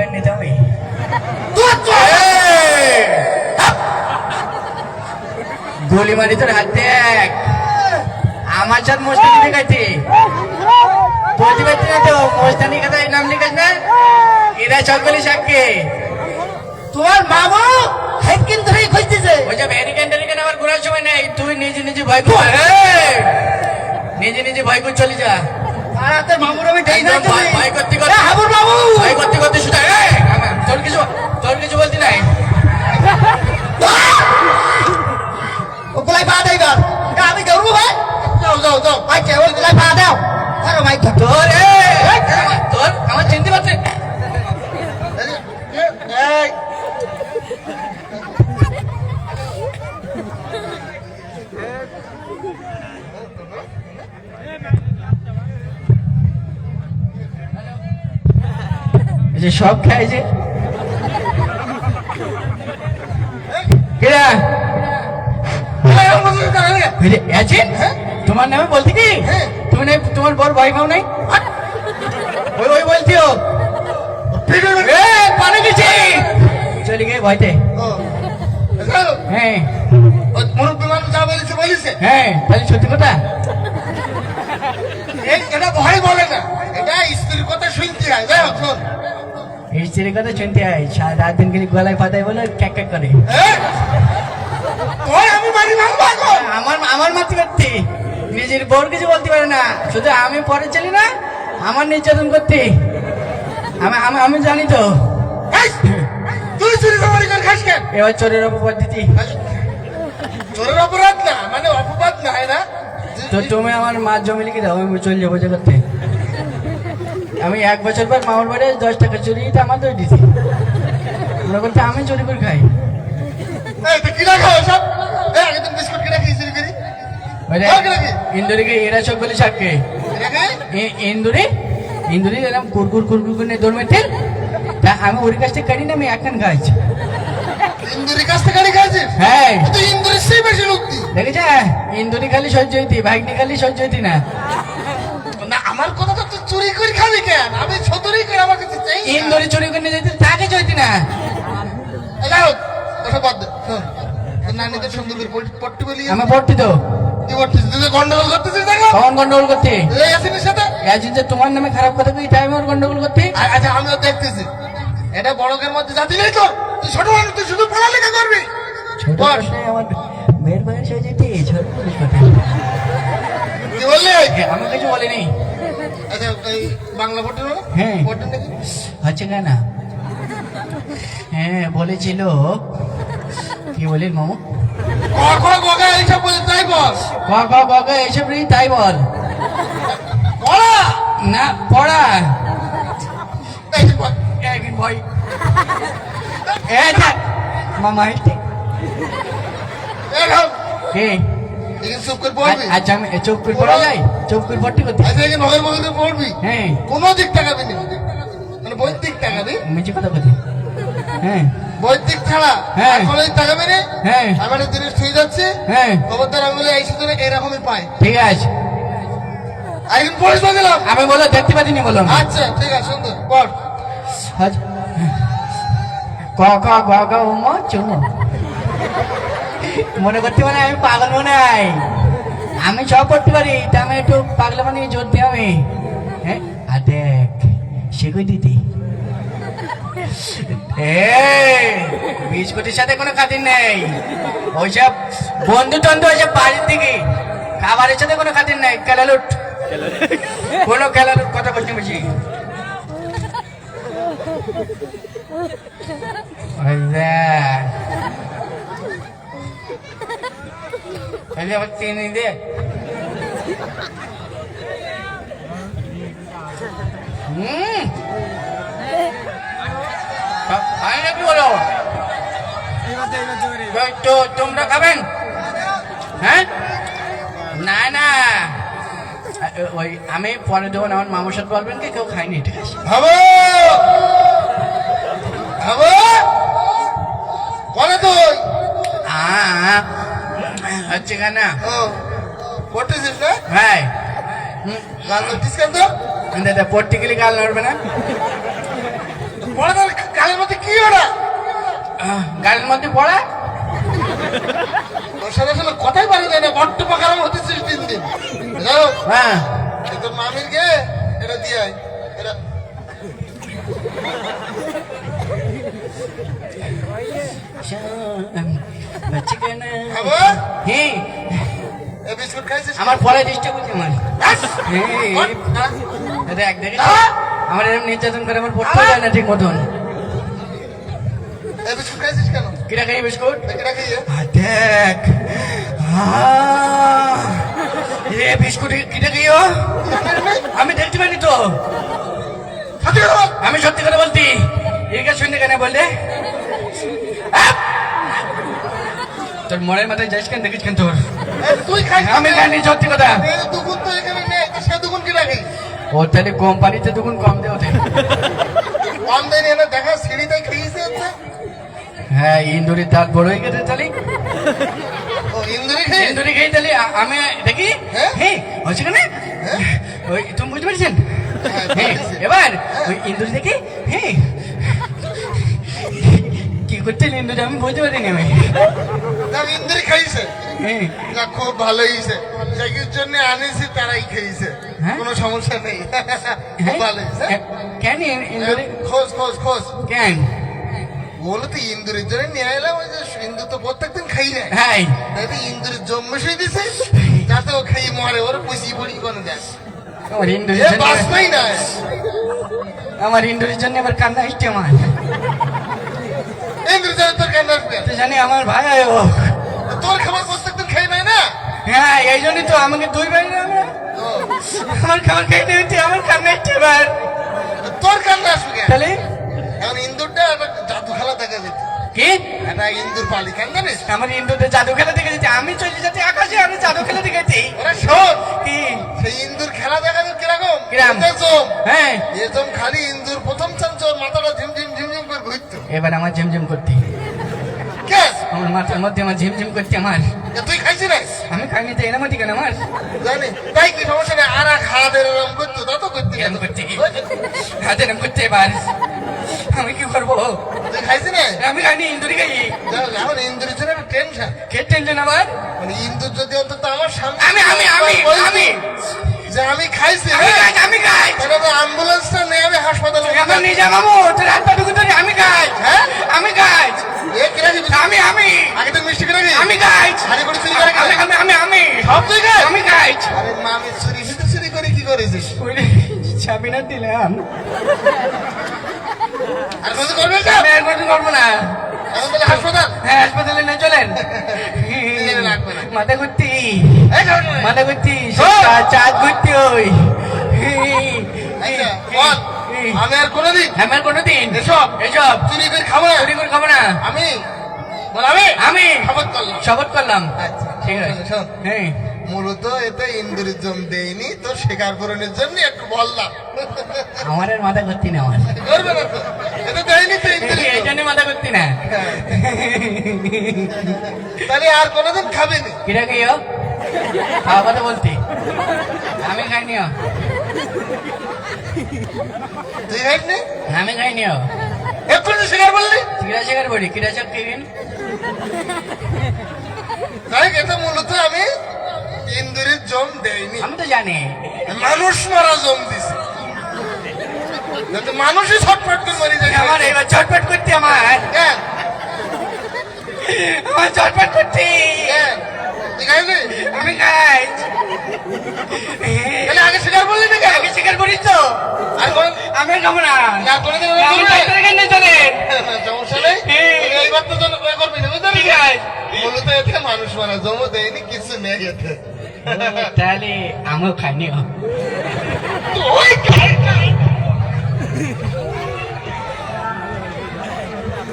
হবে? তোর তো গলি মারি তোর হাত দেখ। আমার সাথে মোস্তানি দেখাচ্ছে বলতে পারছি না তো মোস্তানি কথা নাম লিখাস না? এরা সকলে সাক্ষী তোমার মামু হেডকিন ধরেই খুঁজতেছে। ওই যে ভ্যারিকেন ট্যারিকেন আমার ঘোরার সময় নেই। তুই নিজে নিজে ভয় কর। নিজে নিজে ভয় কর চলে যা। আর তোর কিছু তোর কিছু বলতে নাই। ও পা দেই এ, আমি দৌড়বো ভাই। যাও যাও যাও। ভাই কে ওই গুলাই পা দাও। মাইক ধর। তোর তোর আমার চিনতে পারছে এই। যে সব খাইছে কেডা যে তোমার নামে বলতে কি? হ্যাঁ। তুমি তোমার বর ভয় পাও নাই? ওই ওই পানি গেছি চলে গিয়ে ভয়তে। হ্যাঁ। মুরব্বী মানুষ যা বলেছে বলেছে? হ্যাঁ তাহলে সত্যি কথা? এটা ভয় বলে না। এটা স্ত্রীর কথা শুনতে হয় যাই হোক শোন কথা শুনতে হয়। সারা রাত দিন খালি গলায় পাতায় বলে ক্যাক ক্যাক করে। আমার আমার মাতি করতে। নিজের বোর কিছু বলতে পারে না। শুধু আমি পরে চলি না আমার নির্যাতন করতে। আমি আমি জানি তো। তুই চুরি করে খাস কেন? এবার চোরের অপবাদ দিতি। চোরের অপরাধ না মানে অপবাদ না হয় না? তো তুমি আমার মা জমি লিখে দাও আমি চলে যাব যে করতে। আমি এক বছর পর মামার বাড়ি দশ টাকা চুরি আমার দিছি। মনে করতে আমি চুরি করে খাই। হয়? ইন্দুরিকে এরা সব বলে সাক্ষী ইন্দুরি? ইন্দুরি এরকম কুরকুর কুরকুর করে দৌড় মেতে তা আমি ওর কাছ থেকে কাটি না আমি একখান খাইছি। ইন্দুরি কাছ থেকে খাইছিস? হ্যাঁ। তো সেই বেশি লোকটি দেখেছ? ইন্দুরি খালি সহ্য হইতি ভাগ্নি খালি সহ্য হইতি না। আমার কথা তো চুরি করে খাবি কেন? আমি ছতরি করে আমার কাছে চাই ইন্দুরি চুরি করে নিয়ে যেতে তাকে চইতি না। যাও ওসব বাদ দে। নানিদের সুন্দর করে পট্টি বলি আমি পড়তি তো। কি পট্টি? তুই তো গন্ডগোল করতেছিস দেখো। কখন গন্ডগোল করতে? এই আসিনের সাথে? এখন যে তোমার নামে খারাপ কথা কই তাই আমার গন্ডগোল করতে? আচ্ছা আমিও দেখতেছি। এটা বড়কের মধ্যে জাতি নেই তো? তুই ছোট মানুষ তুই শুধু পড়ালেখা করবি। ছোট আমার মেয়ের বয়স হয়ে যেতে ছোট মানুষ কথা কি বললি? আমি কিছু বলিনি। আচ্ছা এই বাংলা হ্যাঁ। নাকি? হচ্ছে কেন হ্যাঁ বলেছিল। কি বলিস মামু? কখন গগা এইসব বলে তাই বল। ক ক ক ক এইসব রে তাই বল। পড়া? না পড়া। একদিন ভয়। এ মামা এই কে চুপ করে পড়বি? আচ্ছা আমি চুপ করে পড়া যাই চুপ করে পড়তে করতে? আচ্ছা এখানে নগর মগরে পড়বি? হ্যাঁ। কোনো দিক না। মানে কথা কথা হ্যাঁ। ছাড়া হ্যাঁ। হ্যাঁ। আমার জিনিস ছুঁয়ে যাচ্ছে। হ্যাঁ। খবরদার আঙুলে এই সুতরে এরকমই পায়। ঠিক আছে। পড়িস দিলাম আমি বলো দেখতে পাচ্ছি বলো আচ্ছা ঠিক আছে সুন্দর পড়। আচ্ছা। ক ক গ গ চুম মনে করতে মানে আমি পাগল মনে হয়। আমি সব করতে পারি, তা আমি একটু পাগলা মানে জোর দিই আমি হ্যাঁ? আর দেখ শিখুই দিদি? বিস্কুটের সাথে কোনো খাতির নেই। ওইসব বন্ধু টন্ধু ওইসব বাড়ির দিকে। খাবারের সাথে কোনো খাতির নেই। খেলালুট। কোনো খেলালুট, কথা বলছি বেশি ওই। যে আবার চিনি দে হুম খাবেন হ্যাঁ না না ওই আমি পরে যখন আমার মামার সাথে বলবেন কি কেউ খায়নি ঠিক আছে ও পড়তেছিস না ভাই। হুম, গান কেন তো? দাদা পড়তে গেলে গাল নড়বে না। পড়া তাহলে আহ, গাড়ির মধ্যে পড়া? তোর সাথে আসলে কথাই পারি না বড্ড পাকারাম হতেছিস দিন দিন। হ্যাঁ। তোর মামির গে এটা দিয়ে এটা চিকেন। খাব? হ্যাঁ। এই বিস্কুট খাইছিস আমার পরে ডিস্টার্ব হচ্ছে আমার। দেখ আমার এরকম নির্যাতন করে আমার পড়তে যায় না ঠিক মতন। এই বিস্কুট খাইছিস কেন? কিরা খাই বিস্কুট? আহ, দেখ। এ বিস্কুট খাইও আমি দেখতে পাইনি তো। আমি সত্যি করে বলতি। একে শুনতে কেন বললে? আহ! তোর মনের মাথায় যাইস কেন? দেখিস কেন তোর? তুই খাইছিস আমি জানি সত্যি কথা। দুগুণ তো এখানে নেই সে দুগুণ কি রাখি ও তাহলে কোম্পানিতে দুগুণ কম দেওয়া কম দেরি না দেখা সিঁড়িতে খেয়েছে হ্যাঁ ইন্দুরির দাঁত বড় হয়ে গেছে তাহলে। ও ইন্দুরি খেয়ে ইন্দুরি খেয়ে তাহলে আমি দেখি। হ্যাঁ? হ্যাঁ হচ্ছে কেন? ওই তুমি বুঝতে পেরেছেন? হ্যাঁ, হ্যাঁ এবার ওই ইন্দুরি দেখি। হ্যাঁ করতে ইন্দুরি আমি বুঝতে পারিনি আমি ইন্দুরি খাইছে হ্যাঁ না খুব ভালো হয়েছে যাকির জন্য আনিছি তারাই খেয়েছে? কোনো সমস্যা নেই খুব? ভালো কেন খোঁজ খোঁজ খোঁজ কেন বলো তো ইন্দুরের জন্য নিয়ে এলাম ওই যে ইন্দু তো প্রত্যেকদিন খাই না হ্যাঁ তাই ইন্দুরের জন্মসই দিছে যাতে ও খাই মরে ওর পুষি পড়ি কোনো দেয় আমার ইন্দুরির জন্য আমার ইন্দুরির জন্য আবার কান্না আসছে আমার ইন্দুর জন্য তোর কেন আসবে তো জানি আমার ভাই ও তোর খাবার প্রত্যেকদিন খাই নাই না? হ্যাঁ এই জন্যই তো আমাকে দুই ভাই না আমরা। খাবার খাইতে হচ্ছে আমার কান্না আসছে এবার। তোর কান্না আসবে? তাহলে? এখন ইন্দুরটা জাদু খেলা দেখা যেত। কি? ইন্দুর পালি কেন জানিস? আমার ইন্দুতে জাদু খেলা দেখে যেতে আমি চলে যাচ্ছি আকাশে আমি জাদু খেলা দেখেছি ওরা শোন। কি? সেই ইন্দুর খেলা দেখা যেত কীরকম? জম। হ্যাঁ। এ খালি ইন্দুর প্রথম চান্স মাথাটা ঝিমঝিম ঝিমঝিম করে ঘুরতো। এবার আমার ঝিমঝিম করতে। আমার মাথার মধ্যে আমার ঝিমঝিম করছে আমার। তুই খাইছি না আমি খাইনি তো এরম কেন আমার? জানি। তাই কি সমস্যা নেই আর হাতের এরম করতো তা তো করতে এরম করতে হাতে এরম করতে এবার। আমি কি করব? তুই খাইছি না আমি খাইনি ইন্দুরি খাই। জন্য একটা টেনশন কে টেনশন আমার? মানে ইন্দুর যদি অন্তত আমার সামনে আমি আমি আমি আমি। যে আমি খাইছি আমি হ্যাঁ, আমি গাছ তাহলে তো অ্যাম্বুলেন্সটা নিয়ে আমি হাসপাতালে তোর হাত ঢুকে ধরে আমি গাছ হ্যাঁ? আমি কি আমি আমি আগে তো মিষ্টি কিরা আমি গাছ আরে করে চুরি করে আমি আমি আমি আমি। সব তুই খাস? আমি গাছ আরে মামি চুরি শুধু চুরি করে কি করেছিস? চাবি না দিলাম আর কিছু করবে না? আমি আর কিছু করব না। হাসপাতাল? হ্যাঁ হাসপাতালে না চলেন। মাথা ঘুরতি। মাথা ঘুরতি। চাঁদ ঘুরতি ওই। আচ্ছা, বল। আমি আর কোনোদিন আমার কোনোদিন এসব। এসব। চুরি করে খাব না। চুরি করে খাব না। আমি আমি আমি। শপথ করলাম। শপথ করলাম। আচ্ছা, ঠিক আছে শোন। হ্যাঁ। মূলত এতে ইন্দুরের জম দেয়নি তো শিকার পূরণের জন্য একটু বললাম। আমার আর মাথা ঘুরতি না আমার। করবে না এটা দেয়নি তো এই জন্য মাথা ঘুরতি না। তাহলে আর কোনোদিন খাবে না। কিরা খাইও খাওয়া কথা বলতি। আমি খাইনিও তুই খাইনি আমি খাইনিও একটু শিকার বললি কিরা শেখার বড়ি কিরা সব খাইবেন তাই এটা মূলত আমি ইন্দুরের জম দেয়নি আমি তো জানি। মানুষ মারা জম দিছে। মানুষই ছটফট করে মরে যায়। আমার এবার চটপট করতে আমার। আমার চটপট করতে। আমি খাই তাহলে আগে শিকার বললি না আগে স্বীকার করি তো। আর কোন আমি খাব না। না কোনোদিন সমস্যা নেই। এইবার তো জন্য করবি না মূলত এতে মানুষ মারা জম দেয়নি কিছু নেই এতে। তাহলে আমিও খাইনি তুই খাই